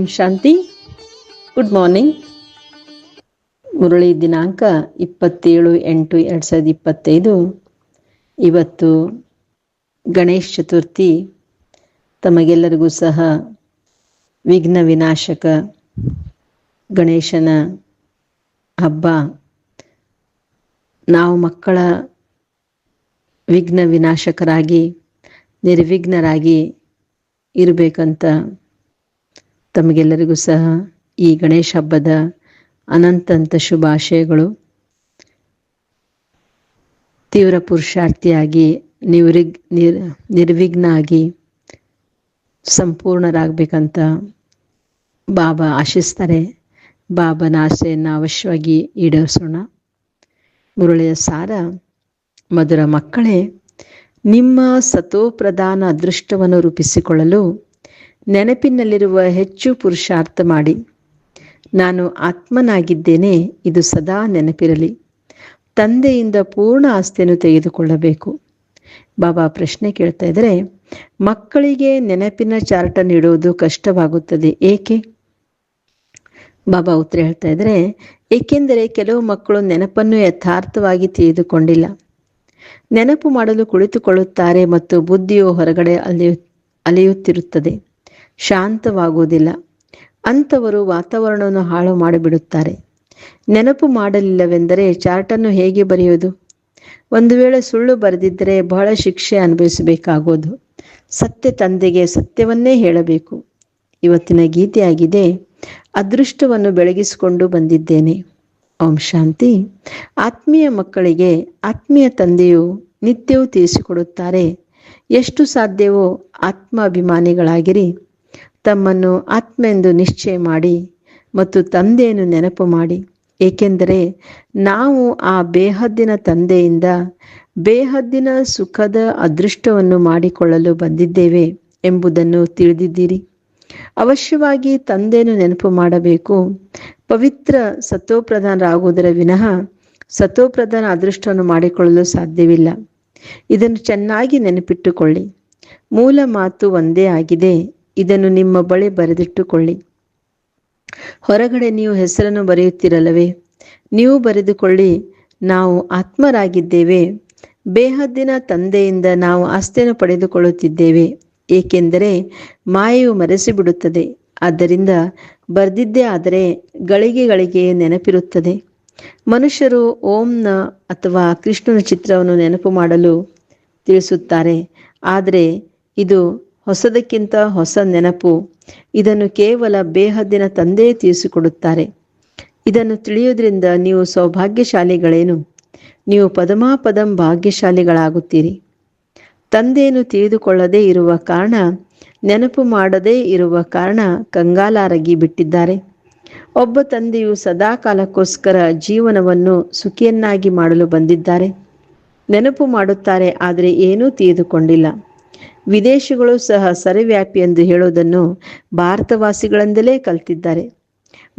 ಓಂ Shanti. Good morning Murali ದಿನಾಂಕ ಇಪ್ಪತ್ತೇಳು ಎಂಟು ಎರಡು ಸಾವಿರದ ಇಪ್ಪತ್ತೈದು. ಇವತ್ತು ಗಣೇಶ ಚತುರ್ಥಿ. ತಮಗೆಲ್ಲರಿಗೂ ಸಹ ವಿಘ್ನ ವಿನಾಶಕ ಗಣೇಶನ ಹಬ್ಬ. ನಾವು ಮಕ್ಕಳ ವಿಘ್ನ ವಿನಾಶಕರಾಗಿ, ನಿರ್ವಿಘ್ನರಾಗಿ ಇರಬೇಕಂತ ತಮಗೆಲ್ಲರಿಗೂ ಸಹ ಈ ಗಣೇಶ ಹಬ್ಬದ ಅನಂತಂತ ಶುಭಾಶಯಗಳು. ತೀವ್ರ ಪುರುಷಾರ್ಥಿಯಾಗಿ ನಿವೃಗ್ ನಿರ್ ನಿರ್ವಿಘ್ನ ಆಗಿ ಸಂಪೂರ್ಣರಾಗಬೇಕಂತ ಬಾಬಾ ಆಶಿಸ್ತಾರೆ. ಬಾಬನ ಆಸೆಯನ್ನು ಅವಶ್ಯವಾಗಿ ಈಡೇರಿಸೋಣ. ಮುರುಳಿಯ ಸಾರ, ಮಧುರ ಮಕ್ಕಳೇ, ನಿಮ್ಮ ಸತೋಪ್ರಧಾನ ಅದೃಷ್ಟವನ್ನು ರೂಪಿಸಿಕೊಳ್ಳಲು ನೆನಪಿನಲ್ಲಿರುವ ಹೆಚ್ಚು ಪುರುಷಾರ್ಥ ಮಾಡಿ ನಾನು ಆತ್ಮನಾಗಿದ್ದೇನೆ, ಇದು ಸದಾ ನೆನಪಿರಲಿ. ತಂದೆಯಿಂದ ಪೂರ್ಣ ಆಸ್ತಿಯನ್ನು ತೆಗೆದುಕೊಳ್ಳಬೇಕು. ಬಾಬಾ ಪ್ರಶ್ನೆ ಕೇಳ್ತಾ ಇದ್ದಾರೆ, ಮಕ್ಕಳಿಗೆ ನೆನಪಿನ ಚಾರ್ಟ ನೀಡುವುದು ಕಷ್ಟವಾಗುತ್ತದೆ, ಏಕೆ? ಬಾಬಾ ಉತ್ತರ ಹೇಳ್ತಾ ಇದ್ರೆ ಏಕೆಂದರೆ ಕೆಲವು ಮಕ್ಕಳು ನೆನಪನ್ನು ಯಥಾರ್ಥವಾಗಿ ತಿಳಿದುಕೊಂಡಿಲ್ಲ. ನೆನಪು ಮಾಡಲು ಕುಳಿತುಕೊಳ್ಳುತ್ತಾರೆ ಮತ್ತು ಬುದ್ಧಿಯು ಹೊರಗಡೆ ಅಲೆಯು, ಅಲೆಯುತ್ತಿರುತ್ತದೆ. ಶಾಂತವಾಗುವುದಿಲ್ಲ. ಅಂಥವರು ವಾತಾವರಣವನ್ನು ಹಾಳು ಮಾಡಿಬಿಡುತ್ತಾರೆ. ನೆನಪು ಮಾಡಲಿಲ್ಲವೆಂದರೆ ಚಾರ್ಟನ್ನು ಹೇಗೆ ಬರೆಯುವುದು? ಒಂದು ವೇಳೆ ಸುಳ್ಳು ಬರೆದಿದ್ದರೆ ಬಹಳ ಶಿಕ್ಷೆ ಅನುಭವಿಸಬೇಕಾಗೋದು ಸತ್ಯ ತಂದೆಗೆ ಸತ್ಯವನ್ನೇ ಹೇಳಬೇಕು. ಇವತ್ತಿನ ಗೀತೆಯಾಗಿದೆ, ಅದೃಷ್ಟವನ್ನು ಬೆಳಗಿಸಿಕೊಂಡು ಬಂದಿದ್ದೇನೆ. ಓಂ ಶಾಂತಿ. ಆತ್ಮೀಯ ಮಕ್ಕಳಿಗೆ ಆತ್ಮೀಯ ತಂದೆಯು ನಿತ್ಯವೂ ತಿಳಿಸಿಕೊಡುತ್ತಾರೆ. ಎಷ್ಟು ಸಾಧ್ಯವೋ ಆತ್ಮ ಅಭಿಮಾನಿಗಳಾಗಿರಿ ತಮ್ಮನ್ನು ಆತ್ಮೆಂದು ನಿಶ್ಚಯ ಮಾಡಿ ಮತ್ತು ತಂದೆಯನ್ನು ನೆನಪು ಮಾಡಿ. ಏಕೆಂದರೆ ನಾವು ಆ ಬೇಹದ್ದಿನ ತಂದೆಯಿಂದ ಬೇಹದ್ದಿನ ಸುಖದ ಅದೃಷ್ಟವನ್ನು ಮಾಡಿಕೊಳ್ಳಲು ಬಂದಿದ್ದೇವೆ ಎಂಬುದನ್ನು ತಿಳಿದಿದ್ದೀರಿ. ಅವಶ್ಯವಾಗಿ ತಂದೆಯನ್ನು ನೆನಪು ಮಾಡಬೇಕು. ಪವಿತ್ರ ಸತೋಪ್ರಧಾನರಾಗುವುದರ ವಿನಃ ಸತ್ವಪ್ರಧಾನ ಅದೃಷ್ಟವನ್ನು ಮಾಡಿಕೊಳ್ಳಲು ಸಾಧ್ಯವಿಲ್ಲ. ಇದನ್ನು ಚೆನ್ನಾಗಿ ನೆನಪಿಟ್ಟುಕೊಳ್ಳಿ. ಮೂಲ ಮಾತು ಒಂದೇ ಆಗಿದೆ. ಇದನ್ನು ನಿಮ್ಮ ಬಳಿ ಬರೆದಿಟ್ಟುಕೊಳ್ಳಿ. ಹೊರಗಡೆ ನೀವು ಹೆಸರನ್ನು ಬರೆಯುತ್ತಿರಲ್ಲವೇ? ನೀವು ಬರೆದುಕೊಳ್ಳಿ, ನಾವು ಆತ್ಮರಾಗಿದ್ದೇವೆ. ಬೇಹದ್ದಿನ ತಂದೆಯಿಂದ ನಾವು ಆಸ್ತಿಯನ್ನು ಪಡೆದುಕೊಳ್ಳುತ್ತಿದ್ದೇವೆ. ಏಕೆಂದರೆ ಮಾಯೆಯು ಮರೆಸಿಬಿಡುತ್ತದೆ. ಆದ್ದರಿಂದ ಬರೆದಿದ್ದೇ ಆದರೆ ಗಳಿಗೆಗಳಿಗೆ ನೆನಪಿರುತ್ತದೆ. ಮನುಷ್ಯರು ಓಂನ ಅಥವಾ ಕೃಷ್ಣನ ಚಿತ್ರವನ್ನು ನೆನಪು ಮಾಡಲು ತಿಳಿಸುತ್ತಾರೆ. ಆದರೆ ಇದು ಹೊಸದಕ್ಕಿಂತ ಹೊಸ ನೆನಪು. ಇದನ್ನು ಕೇವಲ ಬೇಹದ್ದಿನ ತಂದೆಯೇ ತಿಳಿಸಿಕೊಡುತ್ತಾರೆ ಇದನ್ನು ತಿಳಿಯೋದ್ರಿಂದ ನೀವು ಸೌಭಾಗ್ಯಶಾಲಿಗಳೇನು? ನೀವು ಪದಮಾಪದಂ ಭಾಗ್ಯಶಾಲಿಗಳಾಗುತ್ತೀರಿ. ತಂದೆಯನ್ನು ತಿಳಿದುಕೊಳ್ಳದೇ ಇರುವ ಕಾರಣ, ನೆನಪು ಮಾಡದೇ ಇರುವ ಕಾರಣ ಕಂಗಾಲಾರಗಿ ಬಿಟ್ಟಿದ್ದಾರೆ. ಒಬ್ಬ ತಂದೆಯು ಸದಾ ಕಾಲಕ್ಕೋಸ್ಕರ ಜೀವನವನ್ನು ಸುಖಿಯನ್ನಾಗಿ ಮಾಡಲು ಬಂದಿದ್ದಾರೆ. ನೆನಪು ಮಾಡುತ್ತಾರೆ, ಆದರೆ ಏನೂ ತಿಳಿದುಕೊಂಡಿಲ್ಲ. ವಿದೇಶಿಗಳು ಸಹ ಸರ್ವ್ಯಾಪಿ ಎಂದು ಹೇಳುವುದನ್ನು ಭಾರತವಾಸಿಗಳಿಂದಲೇ ಕಲ್ತಿದ್ದಾರೆ.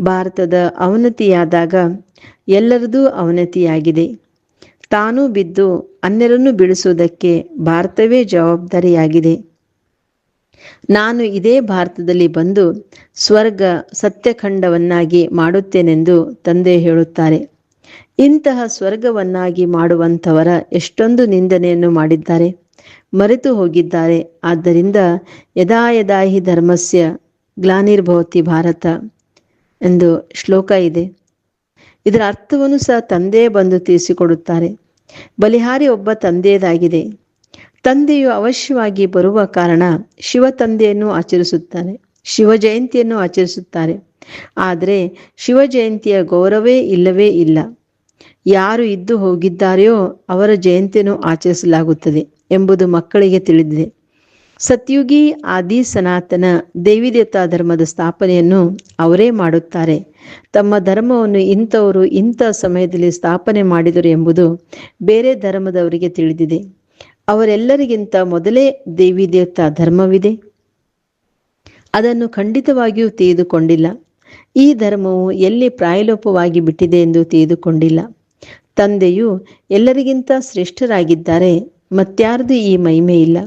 ಭಾರತದ ಅವನತಿಯಾದಾಗ ಎಲ್ಲರದೂ ಅವನತಿಯಾಗಿದೆ ತಾನೂ ಬಿದ್ದು ಅನ್ಯರನ್ನು ಬಿಡಿಸುವುದಕ್ಕೆ ಭಾರತವೇ ಜವಾಬ್ದಾರಿಯಾಗಿದೆ. ನಾನು ಇದೇ ಭಾರತದಲ್ಲಿ ಬಂದು ಸ್ವರ್ಗ ಸತ್ಯಖಂಡವನ್ನಾಗಿ ಮಾಡುತ್ತೇನೆಂದು ತಂದೆ ಹೇಳುತ್ತಾರೆ. ಇಂತಹ ಸ್ವರ್ಗವನ್ನಾಗಿ ಮಾಡುವಂಥವರ ಎಷ್ಟೊಂದು ನಿಂದನೆಯನ್ನು ಮಾಡಿದ್ದಾರೆ. ಮರೆತು ಹೋಗಿದ್ದಾರೆ. ಆದ್ದರಿಂದ ಯದಾ ಯದಾ ಹಿ ಧರ್ಮಸ್ಯ ಗ್ಲಾನಿರ್ಭವತಿ ಭಾರತ ಎಂದು ಶ್ಲೋಕ ಇದೆ. ಇದರ ಅರ್ಥವನ್ನು ಸಹ ತಂದೆ ಬಂದು ತಿಳಿಸಿಕೊಡುತ್ತಾರೆ. ಬಲಿಹಾರಿ ಒಬ್ಬ ತಂದೆಯದಾಗಿದೆ. ತಂದೆಯು ಅವಶ್ಯವಾಗಿ ಬರುವ ಕಾರಣ ಶಿವ ತಂದೆಯನ್ನು ಆಚರಿಸುತ್ತಾರೆ. ಶಿವ ಜಯಂತಿಯನ್ನು ಆಚರಿಸುತ್ತಾರೆ. ಆದರೆ ಶಿವ ಜಯಂತಿಯ ಗೌರವೇ ಇಲ್ಲವೇ ಇಲ್ಲ. ಯಾರು ಇದ್ದು ಹೋಗಿದ್ದಾರೆಯೋ ಅವರ ಜಯಂತಿಯನ್ನು ಆಚರಿಸಲಾಗುತ್ತದೆ. ಎಂಬುದು ಮಕ್ಕಳಿಗೆ ತಿಳಿದಿದೆ. ಸತ್ಯುಗಿ ಆದಿ ಸನಾತನ ದೇವಿದೇವತಾ ಧರ್ಮದ ಸ್ಥಾಪನೆಯನ್ನು ಅವರೇ ಮಾಡುತ್ತಾರೆ. ತಮ್ಮ ಧರ್ಮವನ್ನು ಇಂಥವರು ಇಂಥ ಸಮಯದಲ್ಲಿ ಸ್ಥಾಪನೆ ಮಾಡಿದರು ಎಂಬುದು ಬೇರೆ ಧರ್ಮದವರಿಗೆ ತಿಳಿದಿದೆ. ಅವರೆಲ್ಲರಿಗಿಂತ ಮೊದಲೇ ದೇವಿ ದೇವತಾ ಧರ್ಮವಿದೆ. ಅದನ್ನು ಖಂಡಿತವಾಗಿಯೂ ತಿಳಿದುಕೊಂಡಿಲ್ಲ. ಈ ಧರ್ಮವು ಎಲ್ಲಿ ಪ್ರಾಯಲೋಪವಾಗಿ ಬಿಟ್ಟಿದೆ ಎಂದು ತಿಳಿದುಕೊಂಡಿಲ್ಲ. ತಂದೆಯು ಎಲ್ಲರಿಗಿಂತ ಶ್ರೇಷ್ಠರಾಗಿದ್ದಾರೆ. ಮತ್ಯಾರದು ಈ ಮಹಿಮೆ ಇಲ್ಲ.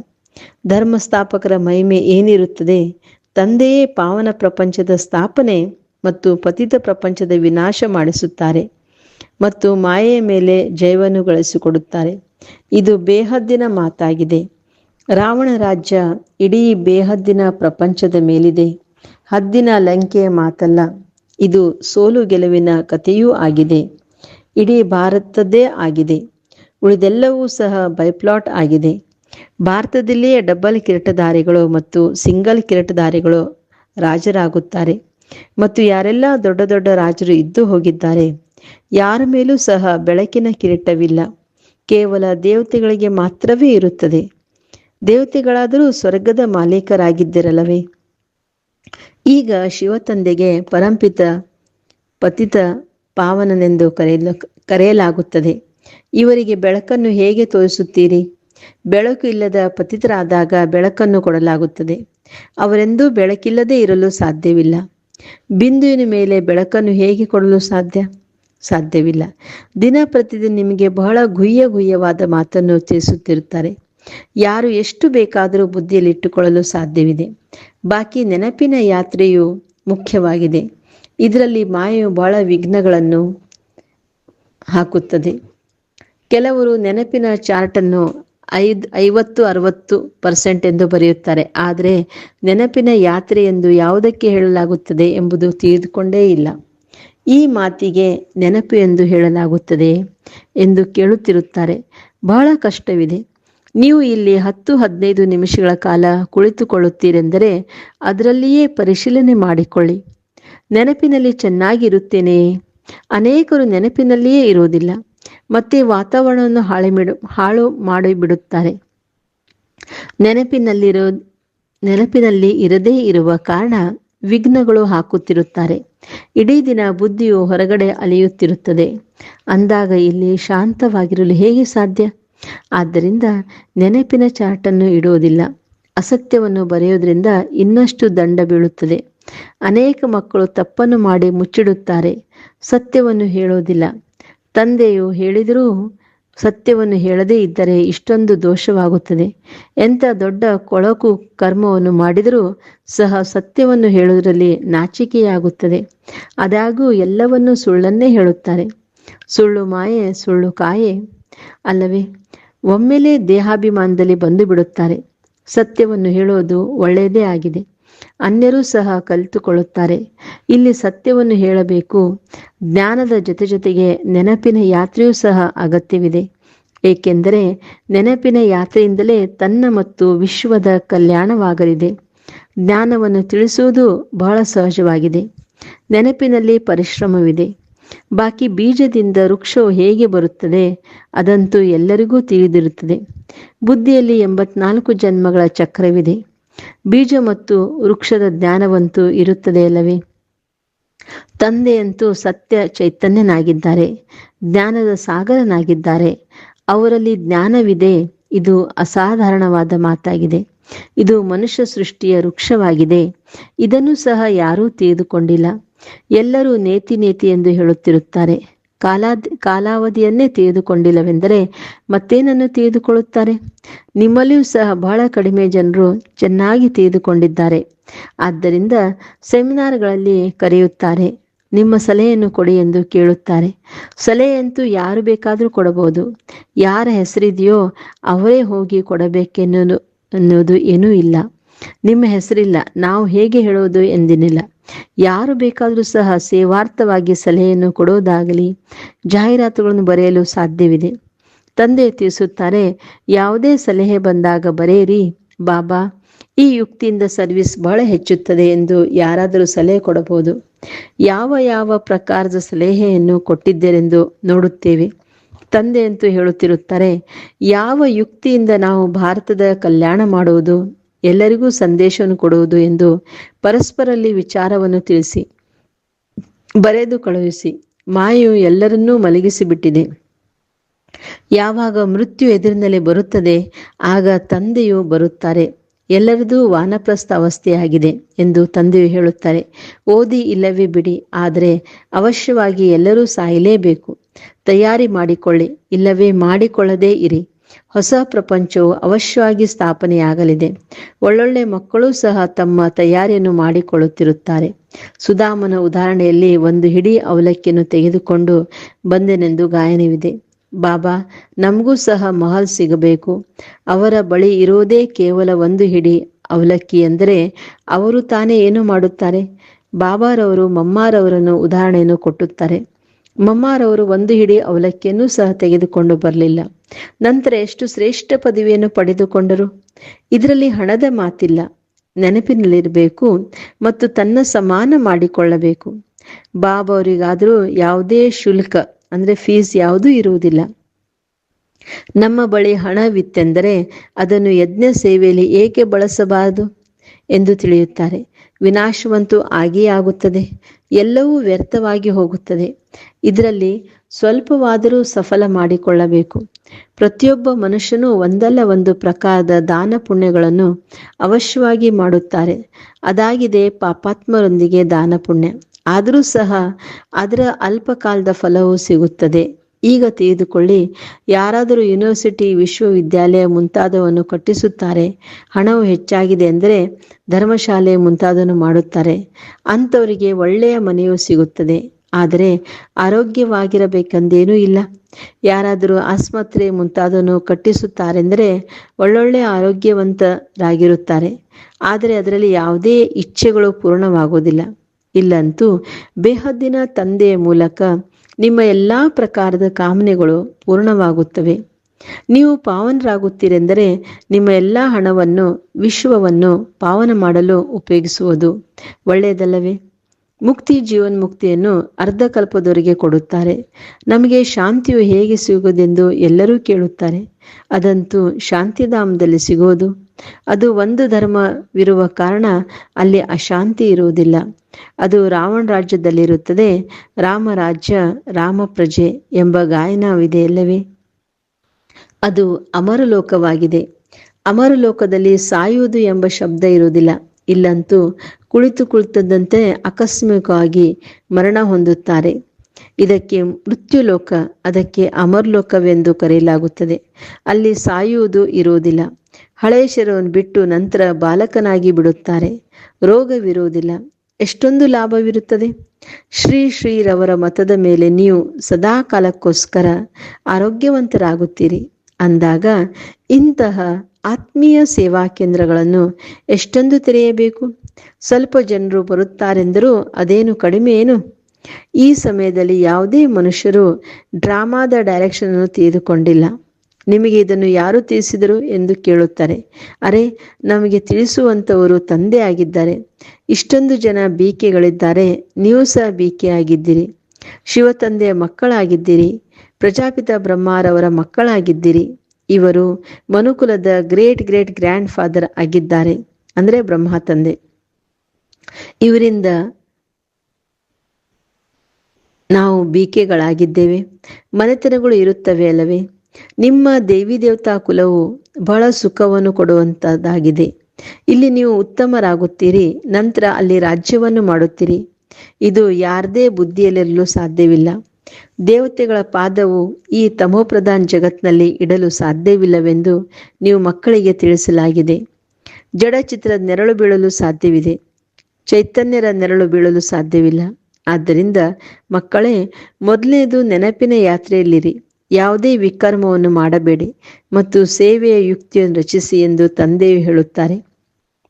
ಧರ್ಮಸ್ಥಾಪಕರ ಮಹಿಮೆ ಏನಿರುತ್ತದೆ? ತಂದೆಯೇ ಪಾವನ ಪ್ರಪಂಚದ ಸ್ಥಾಪನೆ ಮತ್ತು ಪತಿತ ಪ್ರಪಂಚದ ವಿನಾಶ ಮಾಡಿಸುತ್ತಾರೆ ಮತ್ತು ಮಾಯೆಯ ಮೇಲೆ ಜಯವನ್ನು ಗಳಿಸಿಕೊಡುತ್ತಾರೆ. ಇದು ಬೇಹದ್ದಿನ ಮಾತಾಗಿದೆ. ರಾವಣ ರಾಜ್ಯ ಇಡೀ ಬೇಹದ್ದಿನ ಪ್ರಪಂಚದ ಮೇಲಿದೆ. ಹದ್ದಿನ ಲಂಕೆಯ ಮಾತಲ್ಲ, ಇದು ಸೋಲು ಗೆಲುವಿನ ಕಥೆಯೂ ಆಗಿದೆ. ಇಡೀ ಭಾರತದ್ದೇ ಆಗಿದೆ. ಉಳಿದೆಲ್ಲವೂ ಸಹ ಬೈಪ್ಲಾಟ್ ಆಗಿದೆ. ಭಾರತದಲ್ಲಿಯೇ ಡಬಲ್ ಕಿರೀಟಧಾರಿಗಳು ಮತ್ತು ಸಿಂಗಲ್ ಕಿರೀಟಧಾರಿಗಳು ರಾಜರಾಗುತ್ತಾರೆ. ಮತ್ತು ಯಾರೆಲ್ಲ ದೊಡ್ಡ ದೊಡ್ಡ ರಾಜರು ಇದ್ದು ಹೋಗಿದ್ದಾರೆ, ಯಾರ ಮೇಲೂ ಸಹ ಬೆಳಕಿನ ಕಿರೀಟವಿಲ್ಲ. ಕೇವಲ ದೇವತೆಗಳಿಗೆ ಮಾತ್ರವೇ ಇರುತ್ತದೆ. ದೇವತೆಗಳಾದರೂ ಸ್ವರ್ಗದ ಮಾಲೀಕರಾಗಿದ್ದಿರಲ್ಲವೇ? ಈಗ ಶಿವತಂದೆಗೆ ಪರಂಪಿತ ಪತಿತ ಪಾವನನೆಂದು ಕರೆಯಲು, ಕರೆಯಲಾಗುತ್ತದೆ. ಇವರಿಗೆ ಬೆಳಕನ್ನು ಹೇಗೆ ತೋರಿಸುತ್ತೀರಿ? ಬೆಳಕು ಇಲ್ಲದ ಪತಿತರಾದಾಗ ಬೆಳಕನ್ನು ಕೊಡಲಾಗುತ್ತದೆ. ಅವರೆಂದೂ ಬೆಳಕಿಲ್ಲದೆ ಇರಲು ಸಾಧ್ಯವಿಲ್ಲ. ಬಿಂದುವಿನ ಮೇಲೆ ಬೆಳಕನ್ನು ಹೇಗೆ ಕೊಡಲು ಸಾಧ್ಯ? ಸಾಧ್ಯವಿಲ್ಲ. ದಿನ ಪ್ರತಿದಿನ ನಿಮಗೆ ಬಹಳ ಗುಹ್ಯ ಗುಹ್ಯವಾದ ಮಾತನ್ನು ಉಚ್ಚರಿಸುತ್ತಿರುತ್ತಾರೆ ಯಾರು ಎಷ್ಟು ಬೇಕಾದರೂ ಬುದ್ಧಿಯಲ್ಲಿಟ್ಟುಕೊಳ್ಳಲು ಸಾಧ್ಯವಿದೆ. ಬಾಕಿ ನೆನಪಿನ ಯಾತ್ರೆಯು ಮುಖ್ಯವಾಗಿದೆ. ಇದರಲ್ಲಿ ಮಾಯೆಯು ಬಹಳ ವಿಘ್ನಗಳನ್ನು ಹಾಕುತ್ತದೆ. ಕೆಲವರು ನೆನಪಿನ ಚಾರ್ಟನ್ನು ಐದ್, ಐವತ್ತು, ಅರವತ್ತು ಪರ್ಸೆಂಟ್ ಎಂದು ಬರೆಯುತ್ತಾರೆ. ಆದರೆ ನೆನಪಿನ ಯಾತ್ರೆ ಎಂದು ಯಾವುದಕ್ಕೆ ಹೇಳಲಾಗುತ್ತದೆ ಎಂಬುದು ತಿಳಿದುಕೊಂಡೇ ಇಲ್ಲ. ಈ ಮಾತಿಗೆ ನೆನಪು ಎಂದು ಹೇಳಲಾಗುತ್ತದೆ ಎಂದು ಕೇಳುತ್ತಿರುತ್ತಾರೆ. ಬಹಳ ಕಷ್ಟವಿದೆ. ನೀವು ಇಲ್ಲಿ ಹತ್ತು, ಹದಿನೈದು ನಿಮಿಷಗಳ ಕಾಲ ಕುಳಿತುಕೊಳ್ಳುತ್ತೀರೆಂದರೆ ಅದರಲ್ಲಿಯೇ ಪರಿಶೀಲನೆ ಮಾಡಿಕೊಳ್ಳಿ. ನೆನಪಿನಲ್ಲಿ ಚೆನ್ನಾಗಿರುತ್ತೇನೆ. ಅನೇಕರು ನೆನಪಿನಲ್ಲಿಯೇ ಇರುವುದಿಲ್ಲ. ಮತ್ತೆ ವಾತಾವರಣವನ್ನು ಹಾಳು ಹಾಳು ಮಾಡಿಬಿಡುತ್ತಾರೆ. ನೆನಪಿನಲ್ಲಿರೋ, ನೆನಪಿನಲ್ಲಿ ಇರದೇ ಇರುವ ಕಾರಣ ವಿಘ್ನಗಳು ಹಾಕುತ್ತಿರುತ್ತಾರೆ. ಇಡೀ ದಿನ ಬುದ್ಧಿಯು ಹೊರಗಡೆ ಅಲೆಯುತ್ತಿರುತ್ತದೆ. ಅಂದಾಗ ಇಲ್ಲಿ ಶಾಂತವಾಗಿರಲು ಹೇಗೆ ಸಾಧ್ಯ? ಆದ್ದರಿಂದ ನೆನಪಿನ ಚಾಟನ್ನು ಇಡುವುದಿಲ್ಲ. ಅಸತ್ಯವನ್ನು ಬರೆಯುವುದರಿಂದ ಇನ್ನಷ್ಟು ದಂಡ ಬೀಳುತ್ತದೆ. ಅನೇಕ ಮಕ್ಕಳು ತಪ್ಪನ್ನು ಮಾಡಿ ಮುಚ್ಚಿಡುತ್ತಾರೆ. ಸತ್ಯವನ್ನು ಹೇಳುವುದಿಲ್ಲ. ತಂದೆಯು ಹೇಳಿದರೂ ಸತ್ಯವನ್ನು ಹೇಳದೇ ಇದ್ದರೆ ಇಷ್ಟೊಂದು ದೋಷವಾಗುತ್ತದೆ. ಎಂಥ ದೊಡ್ಡ ಕೊಳಕು ಕರ್ಮವನ್ನು ಮಾಡಿದರೂ ಸಹ ಸತ್ಯವನ್ನು ಹೇಳುವುದರಲ್ಲಿ ನಾಚಿಕೆಯಾಗುತ್ತದೆ. ಅದಾಗೂ ಎಲ್ಲವನ್ನೂ ಸುಳ್ಳನ್ನೇ ಹೇಳುತ್ತಾರೆ. ಸುಳ್ಳು ಮಾಯೆ, ಸುಳ್ಳು ಕಾಯೆ ಅಲ್ಲವೇ? ಒಮ್ಮೆಲೆ ದೇಹಾಭಿಮಾನದಲ್ಲಿ ಬಂದು ಬಿಡುತ್ತಾರೆ ಸತ್ಯವನ್ನು ಹೇಳೋದು ಒಳ್ಳೆಯದೇ ಆಗಿದೆ. ಅನ್ಯರೂ ಸಹ ಕಲಿತುಕೊಳ್ಳುತ್ತಾರೆ. ಇಲ್ಲಿ ಸತ್ಯವನ್ನು ಹೇಳಬೇಕು. ಜ್ಞಾನದ ಜೊತೆ ಜೊತೆಗೆ ನೆನಪಿನ ಯಾತ್ರೆಯೂ ಸಹ ಅಗತ್ಯವಿದೆ. ಏಕೆಂದರೆ ನೆನಪಿನ ಯಾತ್ರೆಯಿಂದಲೇ ತನ್ನ ಮತ್ತು ವಿಶ್ವದ ಕಲ್ಯಾಣವಾಗಲಿದೆ. ಜ್ಞಾನವನ್ನು ತಿಳಿಸುವುದು ಬಹಳ ಸಹಜವಾಗಿದೆ. ನೆನಪಿನಲ್ಲಿ ಪರಿಶ್ರಮವಿದೆ. ಬಾಕಿ ಬೀಜದಿಂದ ವೃಕ್ಷವು ಹೇಗೆ ಬರುತ್ತದೆ ಅದಂತೂ ಎಲ್ಲರಿಗೂ ತಿಳಿದಿರುತ್ತದೆ. ಬುದ್ಧಿಯಲ್ಲಿ ಎಂಬತ್ನಾಲ್ಕು ಜನ್ಮಗಳ ಚಕ್ರವಿದೆ. ಬೀಜ ಮತ್ತು ವೃಕ್ಷದ ಜ್ಞಾನವಂತೂ ಇರುತ್ತದೆ ಅಲ್ಲವೇ? ತಂದೆಯಂತೂ ಸತ್ಯ ಚೈತನ್ಯನಾಗಿದ್ದಾರೆ, ಜ್ಞಾನದ ಸಾಗರನಾಗಿದ್ದಾರೆ. ಅವರಲ್ಲಿ ಜ್ಞಾನವಿದೆ, ಇದು ಅಸಾಧಾರಣವಾದ ಮಾತಾಗಿದೆ. ಇದು ಮನುಷ್ಯ ಸೃಷ್ಟಿಯ ವೃಕ್ಷವಾಗಿದೆ. ಇದನ್ನು ಸಹ ಯಾರೂ ತಿಳಿದುಕೊಂಡಿಲ್ಲ. ಎಲ್ಲರೂ ನೇತಿ ನೇತಿ ಎಂದು ಹೇಳುತ್ತಿರುತ್ತಾರೆ. ಕಾಲಾದ್ ಕಾಲಾವಧಿಯನ್ನೇ ತೆಗೆದುಕೊಂಡಿಲ್ಲವೆಂದರೆ ಮತ್ತೇನನ್ನು ತೆಗೆದುಕೊಳ್ಳುತ್ತಾರೆ ನಿಮ್ಮಲ್ಲಿಯೂ ಸಹ ಬಹಳ ಕಡಿಮೆ ಜನರು ಚೆನ್ನಾಗಿ ತೆಗೆದುಕೊಂಡಿದ್ದಾರೆ ಆದ್ದರಿಂದ ಸೆಮಿನಾರ್ಗಳಲ್ಲಿ ಕರೆಯುತ್ತಾರೆ, ನಿಮ್ಮ ಸಲಹೆಯನ್ನು ಕೊಡಿ ಎಂದು ಕೇಳುತ್ತಾರೆ. ಸಲಹೆಯಂತೂ ಯಾರು ಬೇಕಾದರೂ ಕೊಡಬಹುದು. ಯಾರ ಹೆಸರಿದೆಯೋ ಅವರೇ ಹೋಗಿ ಕೊಡಬೇಕೆನ್ನು ಅನ್ನೋದು ಏನೂ ಇಲ್ಲ. ನಿಮ್ಮ ಹೆಸರಿಲ್ಲ. ನಾವು ಹೇಗೆ ಹೇಳೋದು ಎಂದಿನಿಲ್ಲ. ಯಾರು ಬೇಕಾದರೂ ಸಹ ಸೇವಾರ್ಥವಾಗಿ ಸಲಹೆಯನ್ನು ಕೊಡೋದಾಗಲಿ, ಜಾಹೀರಾತುಗಳನ್ನು ಬರೆಯಲು ಸಾಧ್ಯವಿದೆ. ತಂದೆ ತಿಳಿಸುತ್ತಾರೆ, ಯಾವುದೇ ಸಲಹೆ ಬಂದಾಗ ಬರೆಯಿರಿ, ಬಾಬಾ, ಈ ಯುಕ್ತಿಯಿಂದ ಸರ್ವಿಸ್ ಬಹಳ ಹೆಚ್ಚುತ್ತದೆ ಎಂದು ಯಾರಾದರೂ ಸಲಹೆ ಕೊಡಬಹುದು. ಯಾವ ಯಾವ ಪ್ರಕಾರದ ಸಲಹೆಯನ್ನು ಕೊಟ್ಟಿದ್ದರೆಂದು ನೋಡುತ್ತೇವೆ ತಂದೆ ಅಂತೂ ಹೇಳುತ್ತಿರುತ್ತಾರೆ, ಯಾವ ಯುಕ್ತಿಯಿಂದ ನಾವು ಭಾರತದ ಕಲ್ಯಾಣ ಮಾಡುವುದು? ಎಲ್ಲರಿಗೂ ಸಂದೇಶವನ್ನು ಕೊಡುವುದು ಎಂದು ಪರಸ್ಪರಲ್ಲಿ ವಿಚಾರವನ್ನು ತಿಳಿಸಿ, ಬರೆದು ಕಳುಹಿಸಿ ಮಾಯು ಎಲ್ಲರನ್ನೂ ಮಲಗಿಸಿಬಿಟ್ಟಿದೆ. ಯಾವಾಗ ಮೃತ್ಯು ಎದುರಿನಲ್ಲಿ ಬರುತ್ತದೆ, ಆಗ ತಂದೆಯು ಬರುತ್ತಾರೆ. ಎಲ್ಲರದೂ ವಾನಪ್ರಸ್ಥ ಅವಸ್ಥೆಯಾಗಿದೆ ಎಂದು ತಂದೆಯು ಹೇಳುತ್ತಾರೆ. ಓದಿ ಇಲ್ಲವೇ ಬಿಡಿ, ಆದರೆ ಅವಶ್ಯವಾಗಿ ಎಲ್ಲರೂ ಸಾಯಲೇಬೇಕು. ತಯಾರಿ ಮಾಡಿಕೊಳ್ಳಿ, ಇಲ್ಲವೇ ಮಾಡಿಕೊಳ್ಳದೇ ಇರಿ. ಹೊಸ ಪ್ರಪಂಚವು ಅವಶ್ಯವಾಗಿ ಸ್ಥಾಪನೆಯಾಗಲಿದೆ. ಒಳ್ಳೊಳ್ಳೆ ಮಕ್ಕಳು ಸಹ ತಮ್ಮ ತಯಾರಿಯನ್ನು ಮಾಡಿಕೊಳ್ಳುತ್ತಿರುತ್ತಾರೆ. ಸುಧಾಮನ ಉದಾಹರಣೆಯಲ್ಲಿ ಒಂದು ಹಿಡಿ ಅವಲಕ್ಕಿಯನ್ನು ತೆಗೆದುಕೊಂಡು ಬಂದೆನೆಂದು ಗಾಯನವಿದೆ. ಬಾಬಾ, ನಮಗೂ ಸಹ ಮಹಲ್ ಸಿಗಬೇಕು. ಅವರ ಬಳಿ ಇರೋದೇ ಕೇವಲ ಒಂದು ಹಿಡಿ ಅವಲಕ್ಕಿ ಎಂದರೆ ಅವರು ತಾನೇ ಏನು ಮಾಡುತ್ತಾರೆ? ಬಾಬಾರವರು, ಮಮ್ಮಾರವರನ್ನು ಉದಾಹರಣೆಯನ್ನು ಕೊಟ್ಟುತ್ತಾರೆ. ಮಮ್ಮಾರವರು ಒಂದು ಹಿಡಿ ಅವಲಕ್ಕಿಯನ್ನು ಸಹ ತೆಗೆದುಕೊಂಡು ಬರಲಿಲ್ಲ. ನಂತರ ಎಷ್ಟು ಶ್ರೇಷ್ಠ ಪದವಿಯನ್ನು ಪಡೆದುಕೊಂಡರು? ಇದರಲ್ಲಿ ಹಣದ ಮಾತಿಲ್ಲ. ನೆನಪಿನಲ್ಲಿರಬೇಕು ಮತ್ತು ತನ್ನ ಸಮಾನ ಮಾಡಿಕೊಳ್ಳಬೇಕು. ಬಾಬಾ ಅವರಿಗಾದರೂ ಯಾವುದೇ ಶುಲ್ಕ, ಅಂದ್ರೆ ಫೀಸ್ ಯಾವುದೂ ಇರುವುದಿಲ್ಲ. ನಮ್ಮ ಬಳಿ ಹಣವಿತ್ತೆಂದರೆ ಅದನ್ನು ಯಜ್ಞ ಸೇವೆಯಲ್ಲಿ ಏಕೆ ಬಳಸಬಾರದು? ಎಂದು ತಿಳಿಯುತ್ತಾರೆ. ವಿನಾಶವಂತೂ ಆಗಿಯೇ ಆಗುತ್ತದೆ. ಎಲ್ಲವೂ ವ್ಯರ್ಥವಾಗಿ ಹೋಗುತ್ತದೆ. ಇದರಲ್ಲಿ ಸ್ವಲ್ಪವಾದರೂ ಸಫಲ ಮಾಡಿಕೊಳ್ಳಬೇಕು. ಪ್ರತಿಯೊಬ್ಬ ಮನುಷ್ಯನೂ ಒಂದಲ್ಲ ಒಂದು ಪ್ರಕಾರದ ದಾನ ಪುಣ್ಯಗಳನ್ನು ಅವಶ್ಯವಾಗಿ ಮಾಡುತ್ತಾರೆ. ಅದಾಗಿದೆ ಪಾಪಾತ್ಮರೊಂದಿಗೆ ದಾನ ಪುಣ್ಯ. ಆದರೂ ಸಹ ಅದರ ಅಲ್ಪಕಾಲದ ಫಲವು ಸಿಗುತ್ತದೆ. ಈಗ ತೆಗೆದುಕೊಳ್ಳಿ ಯಾರಾದರೂ ಯೂನಿವರ್ಸಿಟಿ ವಿಶ್ವವಿದ್ಯಾಲಯ ಮುಂತಾದವನ್ನು ಕಟ್ಟಿಸುತ್ತಾರೆ, ಹಣವು ಹೆಚ್ಚಾಗಿದೆ ಎಂದರೆ ಧರ್ಮಶಾಲೆ ಮುಂತಾದವನ್ನು ಮಾಡುತ್ತಾರೆ. ಅಂಥವರಿಗೆ ಒಳ್ಳೆಯ ಮನೆಯು ಸಿಗುತ್ತದೆ. ಆದರೆ ಆರೋಗ್ಯವಾಗಿರಬೇಕೆಂದೇನೂ ಇಲ್ಲ. ಯಾರಾದರೂ ಆಸ್ಪತ್ರೆ ಮುಂತಾದವನ್ನು ಕಟ್ಟಿಸುತ್ತಾರೆಂದರೆ ಒಳ್ಳೊಳ್ಳೆ ಆರೋಗ್ಯವಂತರಾಗಿರುತ್ತಾರೆ. ಆದರೆ ಅದರಲ್ಲಿ ಯಾವುದೇ ಇಚ್ಛೆಗಳು ಪೂರ್ಣವಾಗುವುದಿಲ್ಲ. ಇಲ್ಲಂತೂ ಬೇಹದ್ದಿನ ತಂದೆಯ ಮೂಲಕ ನಿಮ್ಮ ಎಲ್ಲ ಪ್ರಕಾರದ ಕಾಮನೆಗಳು ಪೂರ್ಣವಾಗುತ್ತವೆ. ನೀವು ಪಾವನರಾಗುತ್ತೀರೆಂದರೆ ನಿಮ್ಮ ಎಲ್ಲ ಹಣವನ್ನು, ವಿಶ್ವವನ್ನು ಪಾವನ ಮಾಡಲು ಉಪಯೋಗಿಸುವುದು ಒಳ್ಳೆಯದಲ್ಲವೇ? ಮುಕ್ತಿ ಜೀವನ್ ಮುಕ್ತಿಯನ್ನು ಅರ್ಧಕಲ್ಪದವರಿಗೆ ಕೊಡುತ್ತಾರೆ. ನಮಗೆ ಶಾಂತಿಯು ಹೇಗೆ ಸಿಗುವುದೆಂದು ಎಲ್ಲರೂ ಕೇಳುತ್ತಾರೆ. ಅದಂತೂ ಶಾಂತಿಧಾಮದಲ್ಲಿ ಸಿಗೋದು ಅದು ಒಂದು ಧರ್ಮವಿರುವ ಕಾರಣ ಅಲ್ಲಿ ಅಶಾಂತಿ ಇರುವುದಿಲ್ಲ. ಅದು ರಾವಣ ರಾಜ್ಯದಲ್ಲಿರುತ್ತದೆ. ರಾಮ ರಾಜ್ಯ, ರಾಮ ಪ್ರಜೆ ಎಂಬ ಗಾಯನವಿದೆ ಅಲ್ಲವೇ? ಅದು ಅಮರಲೋಕವಾಗಿದೆ. ಅಮರಲೋಕದಲ್ಲಿ ಸಾಯುವುದು ಎಂಬ ಶಬ್ದ ಇರುವುದಿಲ್ಲ. ಇಲ್ಲಂತೂ ಕುಳಿತು ಕುಳಿತದಂತೆ ಆಕಸ್ಮಿಕವಾಗಿ ಮರಣ ಹೊಂದುತ್ತಾರೆ. ಇದಕ್ಕೆ ಮೃತ್ಯುಲೋಕ, ಅದಕ್ಕೆ ಅಮರ್ಲೋಕವೆಂದು ಕರೆಯಲಾಗುತ್ತದೆ. ಅಲ್ಲಿ ಸಾಯುವುದು ಇರುವುದಿಲ್ಲ. ಹಳೆಯ ಶರವನ್ನು ಬಿಟ್ಟು ನಂತರ ಬಾಲಕನಾಗಿ ಬಿಡುತ್ತಾರೆ. ರೋಗವಿರುವುದಿಲ್ಲ. ಎಷ್ಟೊಂದು ಲಾಭವಿರುತ್ತದೆ. ಶ್ರೀ ಶ್ರೀರವರ ಮತದ ಮೇಲೆ ನೀವು ಸದಾ ಕಾಲಕ್ಕೋಸ್ಕರ ಆರೋಗ್ಯವಂತರಾಗುತ್ತೀರಿ. ಅಂದಾಗ ಇಂತಹ ಆತ್ಮೀಯ ಸೇವಾ ಕೇಂದ್ರಗಳನ್ನು ಎಷ್ಟೊಂದು ತೆರೆಯಬೇಕು? ಸ್ವಲ್ಪ ಜನರು ಬರುತ್ತಾರೆಂದರೂ ಅದೇನು ಕಡಿಮೆ ಏನು? ಈ ಸಮಯದಲ್ಲಿ ಯಾವುದೇ ಮನುಷ್ಯರು ಡ್ರಾಮಾದ ಡೈರೆಕ್ಷನ್ ಅನ್ನು ತೆಗೆದುಕೊಂಡಿಲ್ಲ. ನಿಮಗೆ ಇದನ್ನು ಯಾರು ತಿಳಿಸಿದರು ಎಂದು ಕೇಳುತ್ತಾರೆ. ಅರೆ, ನಮಗೆ ತಿಳಿಸುವಂಥವರು ತಂದೆ ಆಗಿದ್ದಾರೆ. ಇಷ್ಟೊಂದು ಜನ ಬೀಕೆಗಳಿದ್ದಾರೆ. ನೀವು ಸಹ ಬೀಕೆ ಆಗಿದ್ದೀರಿ ಶಿವತಂದೆಯ ಮಕ್ಕಳಾಗಿದ್ದೀರಿ. ಪ್ರಜಾಪಿತ ಬ್ರಹ್ಮಾರವರ ಮಕ್ಕಳಾಗಿದ್ದೀರಿ. ಇವರು ಮನುಕುಲದ ಗ್ರೇಟ್ ಗ್ರೇಟ್ ಗ್ರ್ಯಾಂಡ್ ಫಾದರ್ ಆಗಿದ್ದಾರೆ. ಅಂದ್ರೆ ಬ್ರಹ್ಮ ತಂದೆ. ಇವರಿಂದ ನಾವು ಬೀಕೆಗಳಾಗಿದ್ದೇವೆ. ಮನೆತನಗಳು ಇರುತ್ತವೆ ಅಲ್ಲವೇ? ನಿಮ್ಮ ದೇವಿ ದೇವತಾ ಕುಲವು ಬಹಳ ಸುಖವನ್ನು ಕೊಡುವಂತದ್ದಾಗಿದೆ. ಇಲ್ಲಿ ನೀವು ಉತ್ತಮರಾಗುತ್ತೀರಿ. ನಂತರ ಅಲ್ಲಿ ರಾಜ್ಯವನ್ನು ಮಾಡುತ್ತೀರಿ. ಇದು ಯಾರದೇ ಬುದ್ಧಿಯಲ್ಲಿರಲು ಸಾಧ್ಯವಿಲ್ಲ. ದೇವತೆಗಳ ಪಾದವು ಈ ತಮೋಪ್ರಧಾನ್ ಜಗತ್ನಲ್ಲಿ ಇಡಲು ಸಾಧ್ಯವಿಲ್ಲವೆಂದು ನೀವು ಮಕ್ಕಳಿಗೆ ತಿಳಿಸಲಾಗಿದೆ. ಜಡಚಿತ್ರದ ನೆರಳು ಬೀಳಲು ಸಾಧ್ಯವಿದೆ. ಚೈತನ್ಯರ ನೆರಳು ಬೀಳಲು ಸಾಧ್ಯವಿಲ್ಲ. ಆದ್ದರಿಂದ ಮಕ್ಕಳೇ, ಮೊದಲನೇದು ನೆನಪಿನ ಯಾತ್ರೆಯಲ್ಲಿರಿ. ಯಾವುದೇ ವಿಕರ್ಮವನ್ನು ಮಾಡಬೇಡಿ ಮತ್ತು ಸೇವೆಯ ಯುಕ್ತಿಯನ್ನು ರಚಿಸಿ ಎಂದು ತಂದೆಯು ಹೇಳುತ್ತಾರೆ.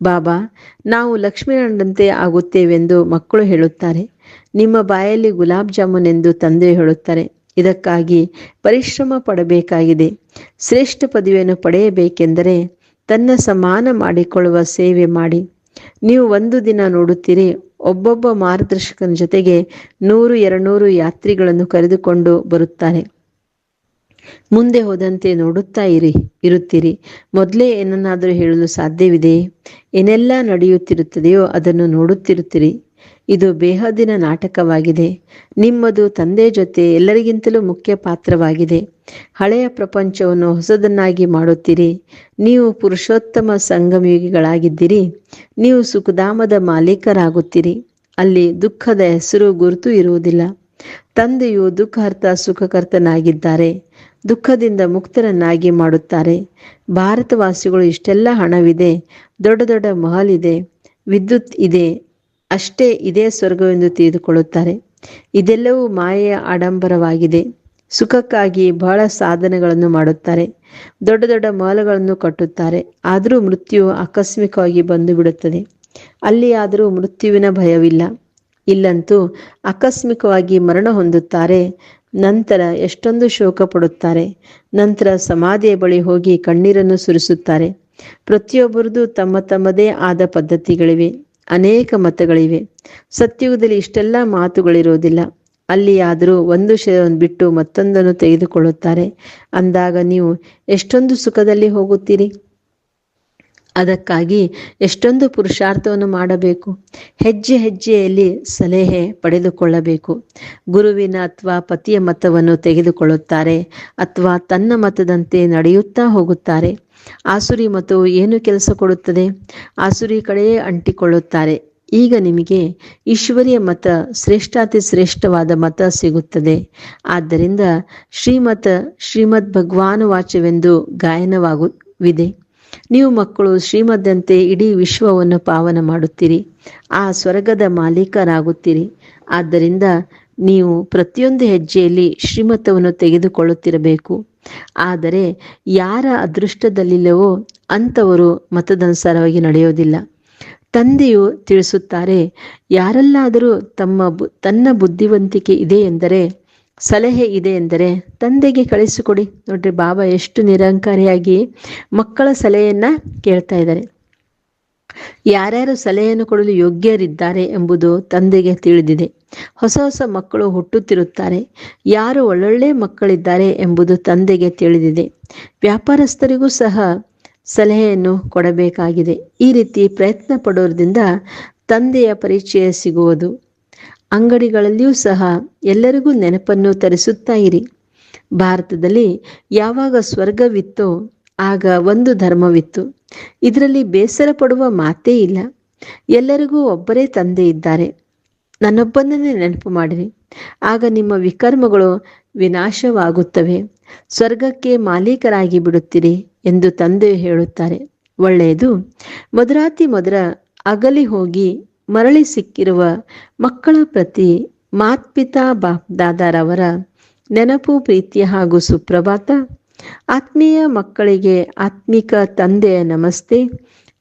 ಬಾಬಾ, ನಾವು ಲಕ್ಷ್ಮೀನಾರಾಯಣಂತೆ ಆಗುತ್ತೇವೆಂದು ಮಕ್ಕಳು ಹೇಳುತ್ತಾರೆ. ನಿಮ್ಮ ಬಾಯಲ್ಲಿ ಗುಲಾಬ್ ಜಾಮೂನ್ ಎಂದು ತಂದೆ ಹೇಳುತ್ತಾರೆ. ಇದಕ್ಕಾಗಿ ಪರಿಶ್ರಮ ಪಡಬೇಕಾಗಿದೆ. ಶ್ರೇಷ್ಠ ಪದವಿಯನ್ನು ಪಡೆಯಬೇಕೆಂದರೆ ತನ್ನ ಸಮಾನ ಮಾಡಿಕೊಳ್ಳುವ ಸೇವೆ ಮಾಡಿ. ನೀವು ಒಂದು ದಿನ ನೋಡುತ್ತೀರಿ, ಒಬ್ಬೊಬ್ಬ ಮಾರ್ಗದರ್ಶಕನ ಜೊತೆಗೆ ನೂರು, ಎರಡ್ನೂರು ಯಾತ್ರಿಗಳನ್ನು ಕರೆದುಕೊಂಡು ಬರುತ್ತಾರೆ. ಮುಂದೆ ಹೋದಂತೆ ನೋಡುತ್ತಾ ಇರಿ, ಇರುತ್ತೀರಿ. ಮೊದಲೇ ಏನನ್ನಾದರೂ ಹೇಳಲು ಸಾಧ್ಯವಿದೆ ಏನೆಲ್ಲ ನಡೆಯುತ್ತಿರುತ್ತದೆಯೋ ಅದನ್ನು ನೋಡುತ್ತಿರುತ್ತೀರಿ. ಇದು ಬೇಹದಿನ ನಾಟಕವಾಗಿದೆ. ನಿಮ್ಮದು ತಂದೆ ಜೊತೆ ಎಲ್ಲರಿಗಿಂತಲೂ ಮುಖ್ಯ ಪಾತ್ರವಾಗಿದೆ. ಹಳೆಯ ಪ್ರಪಂಚವನ್ನು ಹೊಸದನ್ನಾಗಿ ಮಾಡುತ್ತೀರಿ. ನೀವು ಪುರುಷೋತ್ತಮ ಸಂಗಮಯುಗಿಗಳಾಗಿದ್ದೀರಿ. ನೀವು ಸುಖಧಾಮದ ಮಾಲೀಕರಾಗುತ್ತೀರಿ. ಅಲ್ಲಿ ದುಃಖದ ಹೆಸರು ಗುರುತು ಇರುವುದಿಲ್ಲ. ತಂದೆಯು ದುಃಖಹರ್ತ ಸುಖಕರ್ತನಾಗಿದ್ದಾರೆ. ದುಃಖದಿಂದ ಮುಕ್ತರನ್ನಾಗಿ ಮಾಡುತ್ತಾರೆ. ಭಾರತವಾಸಿಗಳು ಇಷ್ಟೆಲ್ಲ ಹಣವಿದೆ. ದೊಡ್ಡ ದೊಡ್ಡ ಮಹಲ್ ಇದೆ. ವಿದ್ಯುತ್ ಇದೆ. ಅಷ್ಟೇ ಇದೇ ಸ್ವರ್ಗವೆಂದು ತಿಳಿದುಕೊಳ್ಳುತ್ತಾರೆ. ಇದೆಲ್ಲವೂ ಮಾಯೆಯ ಆಡಂಬರವಾಗಿದೆ. ಸುಖಕ್ಕಾಗಿ ಬಹಳ ಸಾಧನೆಗಳನ್ನು ಮಾಡುತ್ತಾರೆ. ದೊಡ್ಡ ದೊಡ್ಡ ಮಾಲುಗಳನ್ನು ಕಟ್ಟುತ್ತಾರೆ. ಆದರೂ ಮೃತ್ಯು ಆಕಸ್ಮಿಕವಾಗಿ ಬಂದು ಬಿಡುತ್ತದೆ ಅಲ್ಲಿ ಆದರೂ ಮೃತ್ಯುವಿನ ಭಯವಿಲ್ಲ. ಇಲ್ಲಂತೂ ಆಕಸ್ಮಿಕವಾಗಿ ಮರಣ ಹೊಂದುತ್ತಾರೆ. ನಂತರ ಎಷ್ಟೊಂದು ಶೋಕ ಪಡುತ್ತಾರೆ ನಂತರ ಸಮಾಧಿಯ ಬಳಿ ಹೋಗಿ ಕಣ್ಣೀರನ್ನು ಸುರಿಸುತ್ತಾರೆ. ಪ್ರತಿಯೊಬ್ಬರದು ತಮ್ಮ ತಮ್ಮದೇ ಆದ ಪದ್ಧತಿಗಳಿವೆ. ಅನೇಕ ಮತಗಳಿವೆ. ಸತ್ಯುಗದಲ್ಲಿ ಇಷ್ಟೆಲ್ಲ ಮಾತುಗಳಿರುವುದಿಲ್ಲ. ಅಲ್ಲಿ ಆದರೂ ಒಂದು ಶರೀರವನ್ನು ಬಿಟ್ಟು ಮತ್ತೊಂದನ್ನು ತೆಗೆದುಕೊಳ್ಳುತ್ತಾರೆ. ಅಂದಾಗ ನೀವು ಎಷ್ಟೊಂದು ಸುಖದಲ್ಲಿ ಹೋಗುತ್ತೀರಿ? ಅದಕ್ಕಾಗಿ ಎಷ್ಟೊಂದು ಪುರುಷಾರ್ಥವನ್ನು ಮಾಡಬೇಕು. ಹೆಜ್ಜೆ ಹೆಜ್ಜೆಯಲ್ಲಿ ಸಲಹೆ ಪಡೆದುಕೊಳ್ಳಬೇಕು. ಗುರುವಿನ ಅಥವಾ ಪತಿಯ ಮತವನ್ನು ತೆಗೆದುಕೊಳ್ಳುತ್ತಾರೆ ಅಥವಾ ತನ್ನ ಮತದಂತೆ ನಡೆಯುತ್ತಾ ಹೋಗುತ್ತಾರೆ. ಆಸುರಿ ಮತವು ಏನು ಕೆಲಸ ಕೊಡುತ್ತದೆ? ಆಸುರಿ ಕಡೆಯೇ ಅಂಟಿಕೊಳ್ಳುತ್ತಾರೆ. ಈಗ ನಿಮಗೆ ಈಶ್ವರಿಯ ಮತ ಶ್ರೇಷ್ಠಾತಿ ಶ್ರೇಷ್ಠವಾದ ಮತ ಸಿಗುತ್ತದೆ. ಆದ್ದರಿಂದ ಶ್ರೀಮತ ಶ್ರೀಮದ್ ಭಗವಾನ್ ವಾಚ್ಯವೆಂದು ಗಾಯನವಾಗುವಿದೆ ನೀವು ಮಕ್ಕಳು ಶ್ರೀಮದ್ದಂತೆ ಇಡೀ ವಿಶ್ವವನ್ನು ಪಾವನ ಮಾಡುತ್ತೀರಿ. ಆ ಸ್ವರ್ಗದ ಮಾಲೀಕರಾಗುತ್ತೀರಿ. ಆದ್ದರಿಂದ ನೀವು ಪ್ರತಿಯೊಂದು ಹೆಜ್ಜೆಯಲ್ಲಿ ಶ್ರೀಮತವನ್ನು ತೆಗೆದುಕೊಳ್ಳುತ್ತಿರಬೇಕು. ಆದರೆ ಯಾರ ಅದೃಷ್ಟದಲ್ಲಿಲ್ಲವೋ ಅಂಥವರು ಮತದನುಸಾರವಾಗಿ ನಡೆಯೋದಿಲ್ಲ ತಂದೆಯು ತಿಳಿಸುತ್ತಾರೆ, ಯಾರಲ್ಲಾದರೂ ತಮ್ಮ ತನ್ನ ಬುದ್ಧಿವಂತಿಕೆ ಇದೆ ಎಂದರೆ ಸಲಹೆ ಇದೆ ಎಂದರೆ, ತಂದೆಗೆ ಕಳಿಸಿಕೊಡಿ. ನೋಡ್ರಿ, ಬಾಬಾ ಎಷ್ಟು ನಿರಂಕಾರಿಯಾಗಿ ಮಕ್ಕಳ ಸಲಹೆಯನ್ನ ಕೇಳ್ತಾ ಇದ್ದಾರೆ. ಯಾರ್ಯಾರು ಸಲಹೆಯನ್ನು ಕೊಡಲು ಯೋಗ್ಯರಿದ್ದಾರೆ ಎಂಬುದು ತಂದೆಗೆ ತಿಳಿದಿದೆ. ಹೊಸ ಹೊಸ ಮಕ್ಕಳು ಹುಟ್ಟುತ್ತಿರುತ್ತಾರೆ. ಯಾರು ಒಳ್ಳೊಳ್ಳೆ ಮಕ್ಕಳಿದ್ದಾರೆ ಎಂಬುದು ತಂದೆಗೆ ತಿಳಿದಿದೆ. ವ್ಯಾಪಾರಸ್ಥರಿಗೂ ಸಹ ಸಲಹೆಯನ್ನು ಕೊಡಬೇಕಾಗಿದೆ. ಈ ರೀತಿ ಪ್ರಯತ್ನ ಪಡೋದ್ರಿಂದ ತಂದೆಯ ಪರಿಚಯ ಸಿಗುವುದು. ಅಂಗಡಿಗಳಲ್ಲಿಯೂ ಸಹ ಎಲ್ಲರಿಗೂ ನೆನಪನ್ನು ತರಿಸುತ್ತಾ ಇರಿ. ಭಾರತದಲ್ಲಿ ಯಾವಾಗ ಸ್ವರ್ಗವಿತ್ತೋ ಆಗ ಒಂದು ಧರ್ಮವಿತ್ತು. ಇದರಲ್ಲಿ ಬೇಸರ ಪಡುವ ಮಾತೇ ಇಲ್ಲ. ಎಲ್ಲರಿಗೂ ಒಬ್ಬರೇ ತಂದೆ ಇದ್ದಾರೆ. ನನ್ನೊಬ್ಬನನ್ನೇ ನೆನಪು ಮಾಡಿರಿ. ಆಗ ನಿಮ್ಮ ವಿಕರ್ಮಗಳು ವಿನಾಶವಾಗುತ್ತವೆ. ಸ್ವರ್ಗಕ್ಕೆ ಮಾಲೀಕರಾಗಿ ಬಿಡುತ್ತೀರಿ ಎಂದು ತಂದೆ ಹೇಳುತ್ತಾರೆ. ಒಳ್ಳೆಯದು. ಮಧುರಾತಿ ಮಧುರ ಅಗಲಿ ಹೋಗಿ ಮರಳಿ ಸಿಕ್ಕಿರುವ ಮಕ್ಕಳ ಪ್ರತಿ ಮಾತ್ಪಿತಾ ಬಾಪ್ ದಾದಾರವರ ನೆನಪು, ಪ್ರೀತಿ ಹಾಗೂ ಸುಪ್ರಭಾತ. ಆತ್ಮೀಯ ಮಕ್ಕಳಿಗೆ ಆತ್ಮಿಕ ತಂದೆಯ ನಮಸ್ತೆ.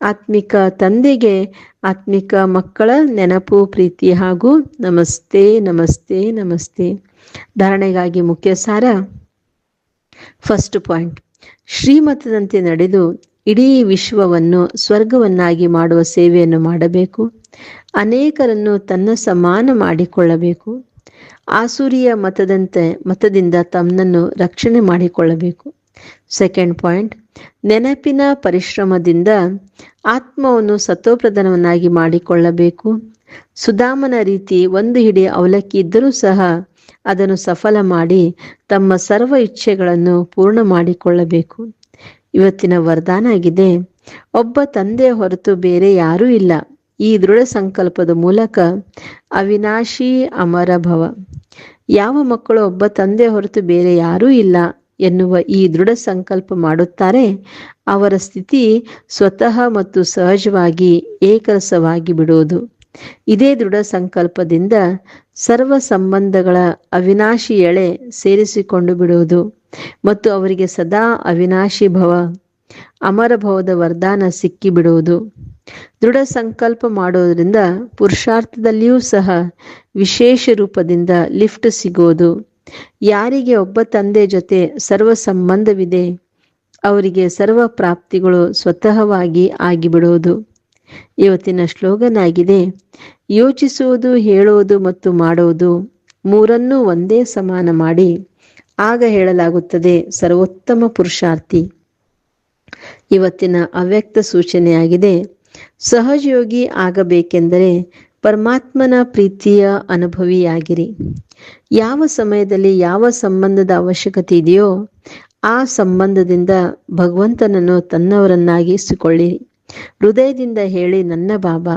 ಆತ್ಮಿಕ ತಂದೆಗೆ ಆತ್ಮಿಕ ಮಕ್ಕಳ ನೆನಪು, ಪ್ರೀತಿ ಹಾಗೂ ನಮಸ್ತೆ ನಮಸ್ತೆ ನಮಸ್ತೆ. ಧಾರಣೆಗಾಗಿ ಮುಖ್ಯ ಸಾರ ಫಸ್ಟ್ ಪಾಯಿಂಟ್. ಶ್ರೀಮತದಂತೆ ನಡೆದು ಇಡೀ ವಿಶ್ವವನ್ನು ಸ್ವರ್ಗವನ್ನಾಗಿ ಮಾಡುವ ಸೇವೆಯನ್ನು ಮಾಡಬೇಕು. ಅನೇಕರನ್ನು ತನ್ನ ಸಮಾನ ಮಾಡಿಕೊಳ್ಳಬೇಕು. ಆಸುರಿಯ ಮತದಂತೆ, ಮತದಿಂದ ತಮ್ಮನ್ನು ರಕ್ಷಣೆ ಮಾಡಿಕೊಳ್ಳಬೇಕು. ಸೆಕೆಂಡ್ ಪಾಯಿಂಟ್ ನೆನಪಿನ ಪರಿಶ್ರಮದಿಂದ ಆತ್ಮವನ್ನು ಸತ್ವಪ್ರಧಾನವನ್ನಾಗಿ ಮಾಡಿಕೊಳ್ಳಬೇಕು. ಸುಧಾಮನ ರೀತಿ ಒಂದು ಹಿಡಿ ಅವಲಕ್ಕಿ ಇದ್ದರೂ ಸಹ ಅದನ್ನು ಸಫಲ ಮಾಡಿ ತಮ್ಮ ಸರ್ವ ಇಚ್ಛೆಗಳನ್ನು ಪೂರ್ಣ ಮಾಡಿಕೊಳ್ಳಬೇಕು. ಇವತ್ತಿನ ವರದಾನ ಆಗಿದೆ ಒಬ್ಬ ತಂದೆಯ ಹೊರತು ಬೇರೆ ಯಾರೂ ಇಲ್ಲ. ಈ ದೃಢ ಸಂಕಲ್ಪದ ಮೂಲಕ ಅವಿನಾಶಿ ಅಮರ ಭವ. ಯಾವ ಮಕ್ಕಳು ಒಬ್ಬ ತಂದೆ ಹೊರತು ಬೇರೆ ಯಾರೂ ಇಲ್ಲ ಎನ್ನುವ ಈ ದೃಢ ಸಂಕಲ್ಪ ಮಾಡುತ್ತಾರೆ, ಅವರ ಸ್ಥಿತಿ ಸ್ವತಃ ಮತ್ತು ಸಹಜವಾಗಿ ಏಕರಸವಾಗಿ ಬಿಡುವುದು. ಇದೇ ದೃಢ ಸಂಕಲ್ಪದಿಂದ ಸರ್ವ ಸಂಬಂಧಗಳ ಅವಿನಾಶಿ ಎಳೆ ಸೇರಿಸಿಕೊಂಡು ಬಿಡುವುದು ಮತ್ತು ಅವರಿಗೆ ಸದಾ ಅವಿನಾಶಿ ಭವ. ಅಮರ ಭವದ ವರದಾನ ಸಿಕ್ಕಿಬಿಡುವುದು. ದೃಢ ಸಂಕಲ್ಪ ಮಾಡೋದ್ರಿಂದ ಪುರುಷಾರ್ಥದಲ್ಲಿಯೂ ಸಹ ವಿಶೇಷ ರೂಪದಿಂದ ಲಿಫ್ಟ್ ಸಿಗೋದು ಯಾರಿಗೆ ಒಬ್ಬ ತಂದೆ ಜೊತೆ ಸರ್ವ ಸಂಬಂಧವಿದೆ, ಅವರಿಗೆ ಸರ್ವ ಪ್ರಾಪ್ತಿಗಳು ಸ್ವತಃವಾಗಿ ಆಗಿಬಿಡುವುದು. ಇವತ್ತಿನ ಸ್ಲೋಗನ್ ಆಗಿದೆ ಯೋಚಿಸುವುದು, ಹೇಳುವುದು ಮತ್ತು ಮಾಡುವುದು ಮೂರನ್ನೂ ಒಂದೇ ಸಮಾನ ಮಾಡಿ. ಆಗ ಹೇಳಲಾಗುತ್ತದೆ, ಸರ್ವೋತ್ತಮ ಪುರುಷಾರ್ಥಿ. ಇವತ್ತಿನ ಅವ್ಯಕ್ತ ಸೂಚನೆಯಾಗಿದೆ, ಸಹಜಯೋಗಿ ಆಗಬೇಕೆಂದರೆ ಪರಮಾತ್ಮನ ಪ್ರೀತಿಯ ಅನುಭವಿಯಾಗಿರಿ. ಯಾವ ಸಮಯದಲ್ಲಿ ಯಾವ ಸಂಬಂಧದ ಅವಶ್ಯಕತೆ ಇದೆಯೋ ಆ ಸಂಬಂಧದಿಂದ ಭಗವಂತನನ್ನು ತನ್ನವರನ್ನಾಗಿಸಿಕೊಳ್ಳಿರಿ. ಹೃದಯದಿಂದ ಹೇಳಿ, ನನ್ನ ಬಾಬಾ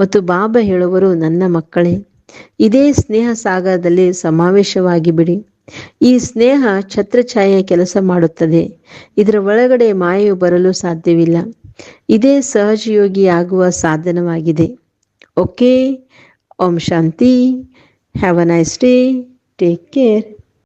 ಮತ್ತು ಬಾಬಾ ಹೇಳುವರು, ನನ್ನ ಮಕ್ಕಳೇ ಇದೇ ಸ್ನೇಹ ಸಾಗರದಲ್ಲಿ ಸಮಾವೇಶವಾಗಿ ಬಿಡಿ ಈ ಸ್ನೇಹ ಛತ್ರಛಾಯೆ ಕೆಲಸ ಮಾಡುತ್ತದೆ. ಇದರ ಒಳಗಡೆ ಮಾಯೆಯು ಬರಲು ಸಾಧ್ಯವಿಲ್ಲ. ಇದೇ ಸಹಜಯೋಗಿ ಆಗುವ ಸಾಧನವಾಗಿದೆ. Okay Om Shanti have a nice day take care